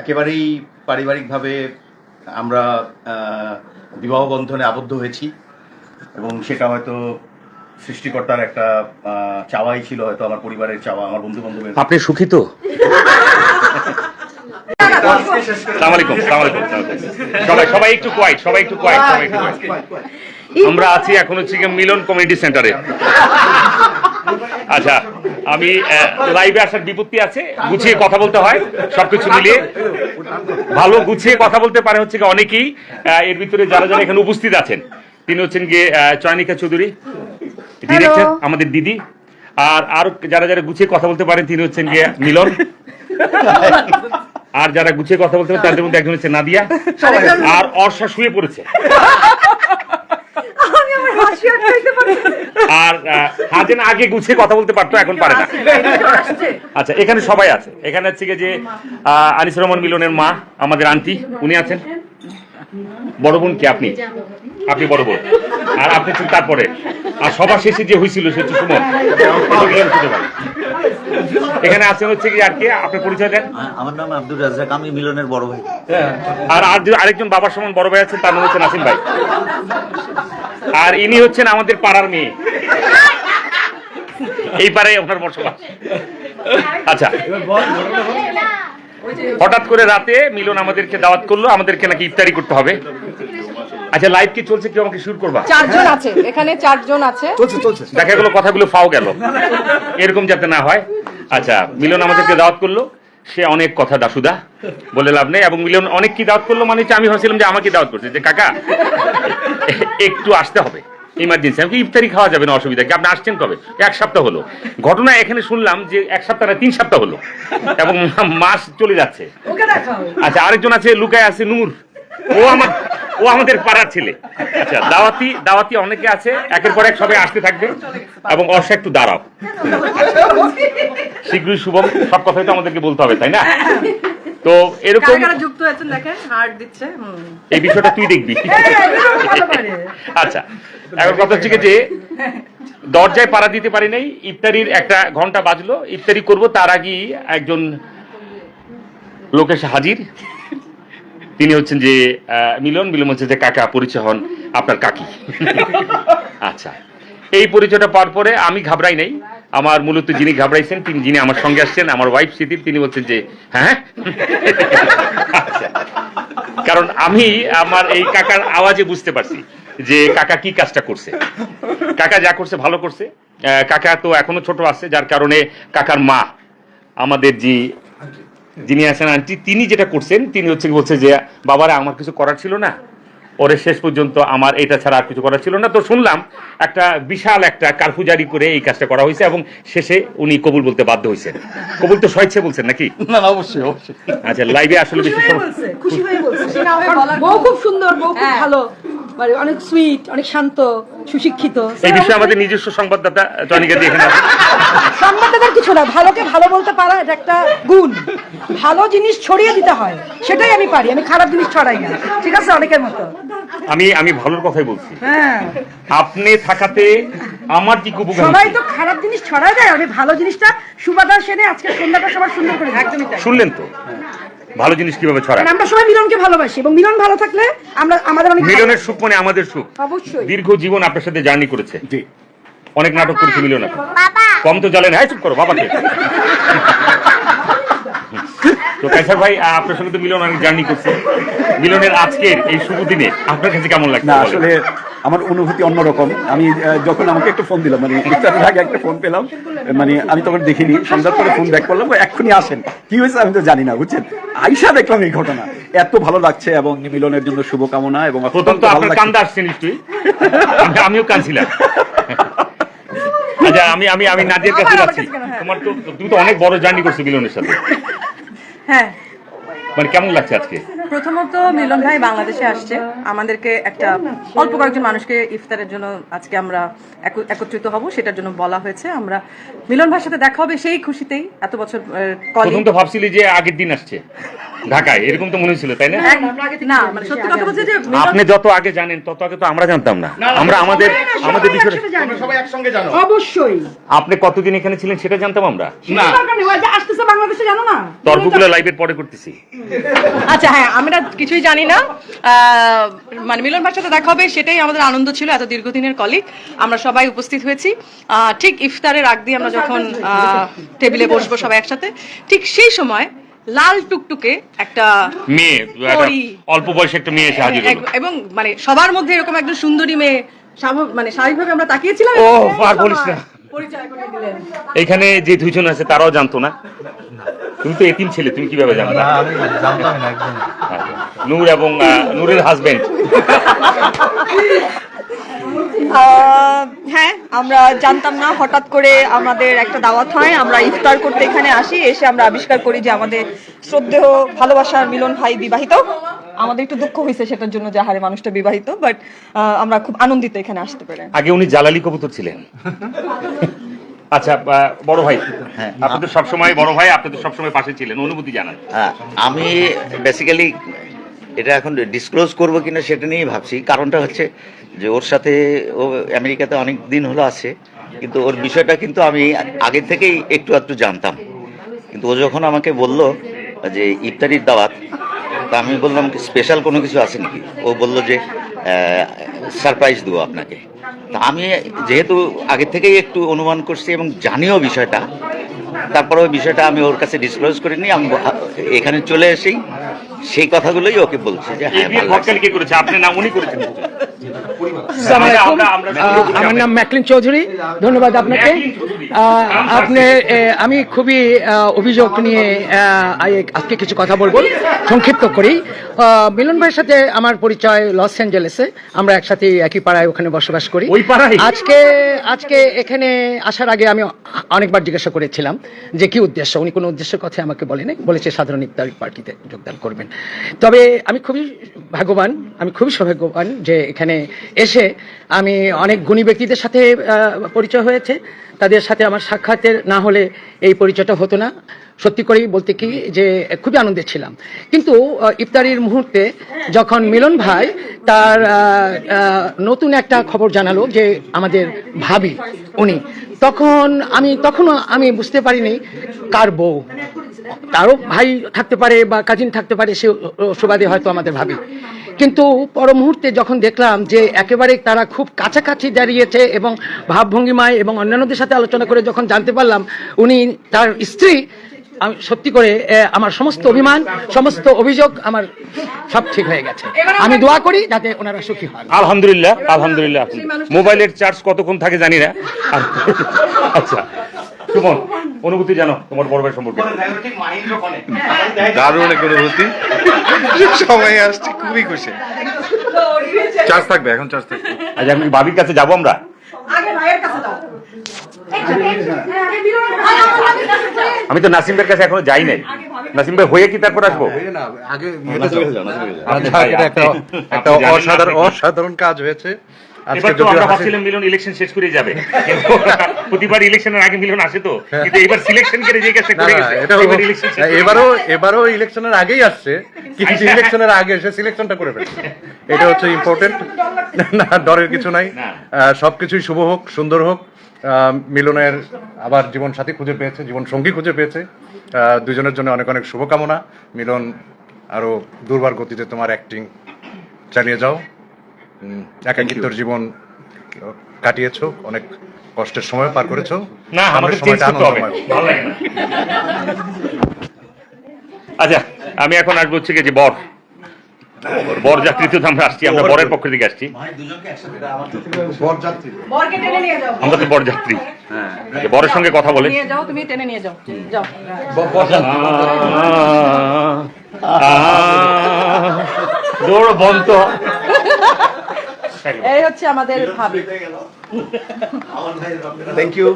একেবারেই পারিবারিকভাবে আমরা বিবাহ বন্ধনে আবদ্ধ হয়েছি এবং সেটা হয়তো সৃষ্টিকর্তার একটা চাওয়াই ছিল হয়তো আমার পরিবারের চাওয়া আমার বন্ধু বান্ধবের আপনি সুখী তো? সবাই সবাই একটু কোয়াইট সবাই একটু কোয়াইট সবাই একটু আমরা আছি এখন হচ্ছে মিলন কমিউনিটি সেন্টারে। আচ্ছা আমি লাইভে আসার বিপত্তি আছে গুছিয়ে কথা বলতে হয় সবকিছু মিলিয়ে। ভালো গুছিয়ে কথা বলতে পারে হচ্ছে অনেকেই এর ভিতরে যারা যারা এখানে উপস্থিত আছেন তিনি হচ্ছেন গিয়ে চয়নিকা চৌধুরী ডিরেক্টর আমাদের দিদি আর আর যারা যারা গুছিয়ে কথা বলতে পারেন তিনি হচ্ছেন গিয়ে মিলন। আর যারা গুছিয়ে কথা বলতে পারেন তাদের মধ্যে একজন হচ্ছে নাদিয়া আর অর্ষা শুয়ে পড়েছে। আর হাজেন আগে গুছিয়ে কথা বলতে পারতো এখন পারে না। আচ্ছা এখানে সবাই আছে। এখানে হচ্ছে যে আহ, আনিসুর রহমান মিলনের মা আমাদের আন্টি উনি আছেন। বড় বোন কি আপনি? আপনি বড় বোন। আর আপনি হচ্ছেন তারপরে। আর সবার শেষে যে হয়েছিল সে হচ্ছে সুমন। এখানে আছেন হচ্ছে কি আর কে? আপনার পরিচয় দেন। আমার নাম আব্দুল রাজ্জাক আমি মিলনের বড় ভাই। আর আর যে- আরেকজন বাবার সমান বড় ভাই আছেন তার নাম হচ্ছে নাসিম ভাই। আর ইনি হচ্ছেন আমাদের পাড়ার মেয়ে। এই পাড়ায় আপনার বসবাস। আচ্ছা। হঠাৎ করে রাতে মিলন আমাদেরকে দাওয়াত করল আমাদেরকে নাকি ইফতারি করতে হবে। আচ্ছা লাইভ কি চলছে কেউ আমাকে শুরু করবা? চারজন আছে এখানে চারজন আছে। চলছে চলছে। দেখা গেলো কথাগুলো ফাও গেল। এরকম যাতে না হয়। আচ্ছা মিলন আমাদেরকে দাওয়াত করল। সে অনেক কথা দাসুদা বলে লাভ নেই এবং মিলন অনেক কি দাওয়াত করল? মানে আমি ভাবছিলাম যে আমাকে দাওয়াত করছে যে কাকা একটু আসতে হবে ইমার্জেন্সি আমি কি ইফতারি খাওয়া যাবে না অসুবিধা কি আপনি আসছেন কবে? এক সপ্তাহ হলো। ঘটনা এখানে শুনলাম যে এক সপ্তাহ না তিন সপ্তাহ হলো এবং মাস চলে যাচ্ছে। আচ্ছা আরেকজন আছে লুকায় আছে নূর। ও আমার ও আমাদের পাড়ার ছেলে। আচ্ছা দাওয়াতি দাওয়াতি অনেকে আছে একের পর এক সবাই আসতে থাকবে এবং অর্ষা একটু দাঁড়াও। শীঘ্রই শুভম সব কথাই তো আমাদেরকে বলতে হবে তাই না? তো এরকম যুক্ত হয়েছেন দেখেন? হার্ট দিচ্ছে এই বিষয়টা তুই দেখবি। আচ্ছা এখন কথা হচ্ছে যে দরজায় পাড়া দিতে পারি নাই ইফতারির একটা ঘণ্টা বাজলো ইফতারি করব তার আগেই একজন লোক এসে হাজির। তিনি হচ্ছেন যে মিলন মিলন হচ্ছে যে কাকা, পরিচয় হন আপনার কাকি। আচ্ছা এই পরিচয়টা পাওয়ার পরে আমি ঘাবড়াই নাই। আমার মূলত যিনি ঘাবড়াইছেন, তিনি যিনি আমার সঙ্গে আসছেন, আমার ওয়াইফ স্মৃতির তিনি বলছেন যে হ্যাঁ? আচ্ছা কারণ আমি আমার এই কাকার আওয়াজে বুঝতে পারছি যে কাকা কি কাজটা করছে। কাকা যা করছে, ভালো করছে। কাকা তো এখনও ছোট আছে, যার কারণে কাকার মা, আমাদের যে যিনি আছেন আন্টি তিনি যেটা করছেন তিনি হচ্ছে বলছে যে বাবারা আমার কিছু করার ছিল না। ওরে শেষ পর্যন্ত আমার এটা ছাড়া আর কিছু করার ছিল না। তো শুনলাম একটা বিশাল একটা কারফু জারি করে এই কাজটা করা হয়েছে এবং শেষে উনি কবুল বলতে বাধ্য হয়েছেন। কবুল তো স্বেচ্ছা বলছেন নাকি? না না অবশ্যই অবশ্যই। আচ্ছা লাইভে আসলে বেশি খুশি হয়ে বলছে বউ খুব সুন্দর বউ খুব হ্যাঁ। ভালো। মানে অনেক সুইট অনেক শান্ত সুশিক্ষিত। এই বিষয়ে আমাদের নিজস্ব সংবাদদাতা টনিকা দিয়ে এখানে সংবাদদাতার কিছু না ভালোকে ভালো বলতে পারা এটা একটা গুণ। ভালো জিনিস ছড়িয়ে দিতে হয় সেটাই আমি পারি আমি খারাপ জিনিস ছড়াই না ঠিক আছে অনেকের মতো। আমি আমি ভালোর কথাই বলছি। হ্যাঁ। আপনি থাকাতে আমার কি উপকার সবাই তো খারাপ জিনিস ছড়ায় দেয় আমি ভালো জিনিসটা সুবাদার সেনে আজকে সন্ধ্যাটা সবার সুন্দর করে একদমই শুনলেন তো? ভালো জিনিস কীভাবে ছড়ায়? আমরা সবাই মিলনকে ভালোবাসি এবং মিলন ভালো থাকলে আমরা আমাদের অনেক মিলনের সুখ মানে আমাদের সুখ। অবশ্যই। দীর্ঘ জীবন আপনার সাথে জার্নি করেছে। জি। অনেক নাটক করেছে মিলন এখন কম তো জ্বলেন হ্যাঁ চুপ করো বাবাকে। তো কাইসার ভাই আপনার সঙ্গে তো মিলন অনেক জার্নি করছে। মিলনের আজকের এই শুভ দিনে আপনার কাছে কেমন লাগছে না আসলে আমার অনুভূতি অন্যরকম। আমি যখন আমাকে একটা ফোন দিলাম মানে ইফতারের আগে একটা ফোন পেলাম মানে আমি তখন দেখিনি সন্ধ্যার পরে ফোন ব্যাক করলাম এক্ষুনি আসেন। কি হয়েছে আমি তো জানি না বুঝছেন? আইসা দেখলাম এই ঘটনা। এত ভালো লাগছে এবং মিলনের জন্য শুভকামনা এবং প্রথম অত্যন্ত তো আপনার কান্দা আসছে নিশ্চয়ই। আমি- আমিও কাঁদছিলাম। আচ্ছা আমি আমি আমি নাদিয়ার কাছে আমার যাচ্ছি। হ্যাঁ। তোমার তো তুমি তো অনেক বড় জার্নি করছ মিলনের সাথে। হ্যাঁ। মানে কেমন লাগছে আজকে? প্রথমত মিলন ভাই বাংলাদেশে আসছে। আমাদেরকে একটা অল্প কয়েকজন মানুষকে ইফতারের জন্য আজকে আমরা একত্রিত হব, সেটার জন্য বলা হয়েছে। আমরা মিলন ভাইয়ের সাথে দেখা হবে সেই খুশিতেই। এত বছর কলিং তো ভাবছিলি যে আগের দিন আসছে। ঢাকায় এরকম তো মনে হয়েছিল তাই না? না মানে সত্যি কথা বলছে যে আপনি যত আগে জানেন তত আগে তো আমরা জানতাম না। আমরা আমাদের আমাদের তোমরা সবাই একসঙ্গে জানো। অবশ্যই। আপনি কতদিন এখানে ছিলেন সেটা জানতাম আমরা? না। দরকার নেই, ওই যে আসতেছে বাংলাদেশে জানো না? তর্কগুলো লাইভের পরে করতেছি। আচ্ছা হ্যাঁ আমরা কিছুই জানি না। আহ, মানে মিলন ভাইয়ের সাথে দেখা হবে সেটাই আমাদের আনন্দ ছিল এত দীর্ঘদিনের কলিগ আমরা সবাই উপস্থিত হয়েছি। আহ, ঠিক ইফতারের আগ দিয়ে আমরা যখন আহ, টেবিলে বসবো সবাই একসাথে। ঠিক সেই সময় লাল টুকটুকে একটা মেয়ে অল্প বয়সে একটা মেয়ে এসে হাজির হলো। এবং মানে সবার মধ্যে এরকম একজন সুন্দরী মেয়ে স্বাভাবিক মানে স্বাভাবিকভাবে আমরা তাকিয়েছিলাম ও, আর বলিস না। পরিচয় করে দিলেন। এখানে যে দুইজন আছে তারাও জানতো না? তুমি তো এতিম ছেলে তুমি কীভাবে জানতো আমি জানতাম না একদম নূর এবং নূরের হাজবেন্ড হ্যাঁ আমরা জানতাম না হঠাৎ করে আমাদের একটা দাওয়াত হয়। আমরা ইফতার করতে এখানে আসি এসে আমরা আবিষ্কার করি যে আমাদের শ্রদ্ধেয় ভালোবাসার মিলন ভাই বিবাহিত। আমাদের একটু দুঃখ হয়েছে সেটার জন্য যে হারে মানুষটা বিবাহিত বাট আমরা খুব আনন্দিত এখানে আসতে পেরে। আগে উনি জালালি কবুতর ছিলেন। আচ্ছা আহ, বড় ভাই হ্যাঁ। আপনি তো সবসময় বড় ভাই আপনি তো সবসময় পাশে ছিলেন অনুভূতি জানান। হ্যাঁ আমি বেসিক্যালি এটা এখন ডিসক্লোজ করব কিনা সেটা নিয়েই ভাবছি। কারণটা হচ্ছে যে ওর সাথে ও আমেরিকাতে অনেক দিন হলো আছে, কিন্তু ওর বিষয়টা কিন্তু আমি আগের থেকেই একটু একটু জানতাম। কিন্তু ও যখন আমাকে বলল যে ইফতারির দাওয়াত, তা আমি বললাম স্পেশাল কোনো কিছু আছে নাকি? ও বলল যে সারপ্রাইজ দেবো আপনাকে। তা আমি যেহেতু আগে থেকেই একটু অনুমান করছি এবং জানিও বিষয়টা, তারপরে ওই বিষয়টা আমি ওর কাছে ডিসক্লোজ করিনি, আমি এখানে চলে এসেই সেই কথাগুলোই ওকে বলছি। যে হ্যাঁ ভালো লাগছে। ঘটকালি কে করেছে? আপনি না উনি করেছেন? আসসালামু আলাইকুম। আমরা- আমরা- আহ, আমার নাম ম্যাকলিন চৌধুরী। ধন্যবাদ আপনাকে। আহ, আপনি আমি খুবই আহ, অভিযোগ নিয়ে আহ, আই- আজকে কিছু কথা বলব। সংক্ষিপ্ত করি। আহ, মিলন ভাইয়ের সাথে আমার পরিচয় লস অ্যাঞ্জেলেসে। আমরা একসাথে একই পাড়ায় ওখানে বসবাস করি। ওই পাড়ায়? আজকে আজকে এখানে আসার আগে আমি অনেকবার জিজ্ঞাসা করেছিলাম যে কি উদ্দেশ্য? উনি কোনো উদ্দেশ্যের কথা আমাকে বলেনি। বলেছে সাধারণ ইফতার পার্টিতে যোগদান করবেন। তবে আমি খুবই ভাগ্যবান, আমি খুবই সৌভাগ্যবান যে এখানে এসে আমি অনেক গুণী ব্যক্তিদের সাথে পরিচয় হয়েছে। তাদের সাথে আমার সাক্ষাতের না হলে এই পরিচয়টা হতো না। সত্যি করেই বলতে কি যে খুবই আনন্দে ছিলাম। কিন্তু ইফতারির মুহূর্তে যখন মিলন ভাই তার নতুন একটা খবর জানালো যে আমাদের ভাবি, উনি। তখন আমি, তখনও আমি বুঝতে পারিনি কার বউ। তারও ভাই থাকতে পারে বা কাজিন থাকতে পারে, সে সুবাদে হয়তো আমাদের ভাবি। কিন্তু পর মুহূর্তে যখন দেখলাম যে একেবারে তারা খুব কাছাকাছি দাঁড়িয়েছে এবং ভাবভঙ্গিমায় এবং অন্যান্যদের সাথে আলোচনা করে যখন জানতে পারলাম, উনি তার স্ত্রী আমি সত্যি করে এ, আমার সমস্ত অভিমান সমস্ত অভিযোগ আমার সব ঠিক হয়ে গেছে। আমি দোয়া করি যাতে ওনারা সুখী হন। আলহামদুলিল্লাহ আলহামদুলিল্লাহ। মোবাইলের চার্জ কতক্ষণ থাকে জানি না। আচ্ছা সুমন অনুভূতি জানো তোমার বড় ভাই সম্পর্কে? দারুণ এক অনুভূতি। সবাই আসছে খুবই খুশি। চার্জ থাকবে এখন চার্জ থাকবে। আজ আমি বাবির কাছে যাব আমরা আগে ভাইয়ের কাছে দাও আমি তো নাসিম ভাইয়ের কাছে এখনও যাই নাই। নাসিম ভাই হয়ে কি তারপর আসব? একটা জানেন না অসাধারণ অসাধারণ কাজ হয়েছে। এবার তো আমরা ভাবছিলাম মিলন ইলেকশন শেষ করে যাবে। কিন্তু প্রতিবার ইলেকশনের আগে মিলন আসে তো। কিন্তু এবার সিলেকশন করে যে কাজটা করে গেছে। এবার ইলেকশন এবারও এবারও ইলেকশনের আগেই আসছে। কিন্তু আচ্ছা। ইলেকশনের আগে সে সিলেকশনটা করে ফেলছে। এটা হচ্ছে ইম্পর্টেন্ট না ডরের কিছু নাই। সবকিছুই শুভ হোক সুন্দর হোক। মিলনের আবার জীবন সাথী খুঁজে পেয়েছে জীবন সঙ্গী খুঁজে পেয়েছে। দুজনের জন্য অনেক অনেক শুভকামনা। মিলন আরও দুর্বার গতিতে তোমার অ্যাক্টিং চালিয়ে যাও। একাকিত্বর জীবন কাটিয়েছ অনেক কষ্টের সময় পার করেছ। না আমাদের সময়টা আনন্দময়। আচ্ছা আমি এখন আসব হচ্ছে যে বর। বর যাত্রীতে তো আমরা আসছি আমরা বরের পক্ষ থেকে আসছি। বরকে টেনে নিয়ে যাও। আমরা তো বর যাত্রী বরের সঙ্গে কথা বলে। তুমি টেনে নিয়ে যাও। যাও। দৌড় বন্ধ। এই হচ্ছে আমাদের ভাবি। থ্যাংক ইউ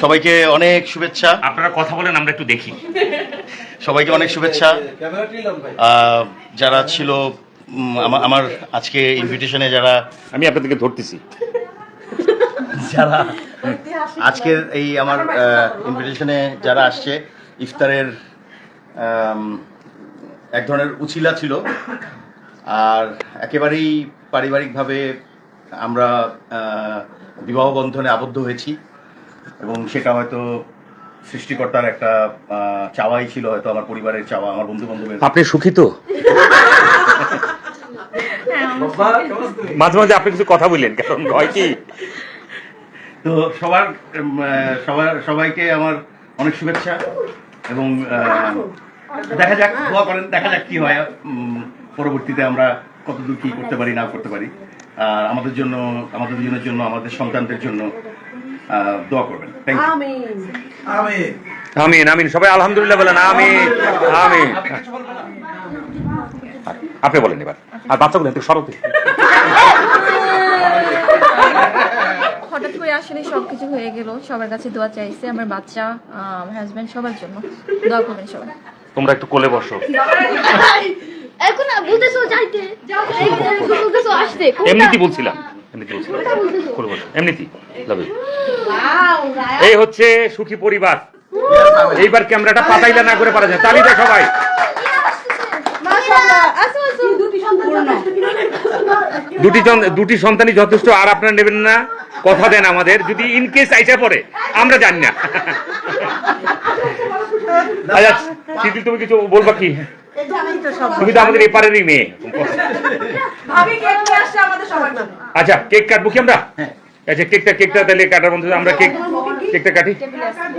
সবাইকে অনেক শুভেচ্ছা। আপনারা কথা বলেন আমরা একটু দেখি। সবাইকে অনেক শুভেচ্ছা। যারা ছিল আমার আজকে ইনভিটেশনে যারা আমি আপনাদেরকে ধরতেছি। যারা আজকের এই আমার ইনভিটেশনে যারা আসছে ইফতারের এক ধরনের উচিলা ছিল। আর একেবারেই পারিবারিকভাবে আমরা বিবাহ বন্ধনে আবদ্ধ হয়েছি। এবং সেটা হয়তো সৃষ্টিকর্তার একটা চাওয়াই ছিল হয়তো আমার পরিবারের চাওয়া আমার বন্ধু বান্ধবের আপনি সুখী তো? মাঝে মাঝে আপনি কিছু কথা বললেন কারণ হয় কি? তো সবার সবার সবাইকে আমার অনেক শুভেচ্ছা এবং দেখা যাক দোয়া করেন দেখা যাক কি হয় পরবর্তীতে আমরা কতদূর কি করতে পারি না করতে পারি। আমাদের জন্য আমাদের দুজনের জন্য আমাদের সন্তানদের জন্য দোয়া করবেন। থ্যাংক ইউ আমিন। আমিন। সবাই আলহামদুলিল্লাহ বলেন আমিন আমিন। আপনি বলেন এবার। আর বাচ্চাগুলো একটু সরতে হঠাৎ করে আসলে সবকিছু হয়ে গেল। সবার কাছে দোয়া চাইছে আমার বাচ্চা আমার হাজবেন্ড সবার জন্য। দোয়া করবেন সবাই। তোমরা একটু কোলে বসো। এখন বলতেছো যাইতে। বলতেছো আসতে। এমনিতে বলছিলাম এমনিতে বলছিলাম। কোলে এমনিতে। লাভ এই হচ্ছে সুখী পরিবার। এইবার ক্যামেরাটা পাতাইলা না করে পারা যায়। তালি দেয় সবাই। দুটি দুটি সন্তানই যথেষ্ট আর আপনারা নেবেন না। কথা দেন আমাদের যদি ইন কেস আইসা পড়ে আমরা জানি না। আচ্ছা শিথিল তুমি কিছু বলবা কি? তুমি তো আমাদের এপারেরই মেয়ে। কেক আচ্ছা কেক কাটবো কি আমরা? আচ্ছা কেকটা কেকটা তাহলে কাটার মধ্যে আমরা কেক কেকটা কাটি।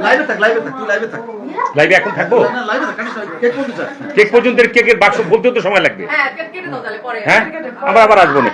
লাইভে থাক লাইভে থাক তুই লাইভে থাক। লাইভে এখন থাকব? লাইভে থাক কেক কোনটা কেক পর্যন্ত কেকের বাক্স বলতেও তো সময় লাগবে। হ্যাঁ কেটে দাও তাহলে পরে হ্যাঁ? আবার আবার আসব না।